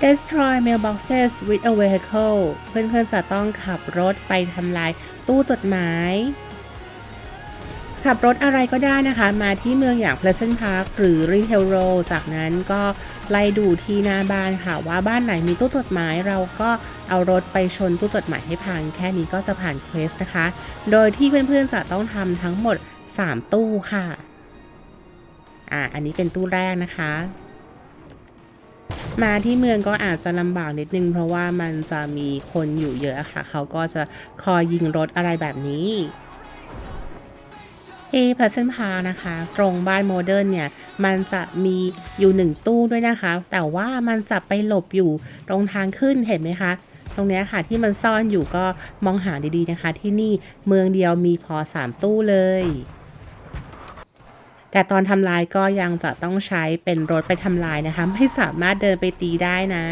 destroy mailboxes with a vehicle เพื่อนๆจะต้องขับรถไปทำลายตู้จดหมาย ขับรถอะไรก็ได้นะคะ มาที่เมืองอย่าง Pleasant Park หรือ Retail Row จากนั้นก็ไล่ดูที่หน้าบ้านค่ะ ว่าบ้านไหนมีตู้จดหมายเราก็เอารถไปชนตู้จดหมายให้พัง แค่นี้ก็จะผ่านเควสนะคะ โดยที่เพื่อนๆจะต้องทำทั้งหมด 3 ตู้ค่ะ อ่า อันนี้เป็นตู้แรกนะคะ มาที่เมืองก็อาจจะลำบากนิดนึง เพราะว่ามันจะมีคนอยู่เยอะค่ะ เขาก็จะคอยยิงรถอะไรแบบนี้เอพัซเซนพานะคะ ตรงบ้านโมเดิร์นเนี่ย มันจะมีอยู่หนึ่งตู้ด้วยนะคะ แต่ว่ามันจะไปหลบอยู่ตรงทางขึ้นเห็นไหมคะ ตรงนี้ค่ะที่มันซ่อนอยู่ก็มองหาดีๆนะคะ ที่นี่เมืองเดียวมีพอ 3 ตู้เลย แต่ตอนทำลายก็ยังจะต้องใช้เป็นรถไปทำลายนะคะ ไม่สามารถเดินไปตีได้นะ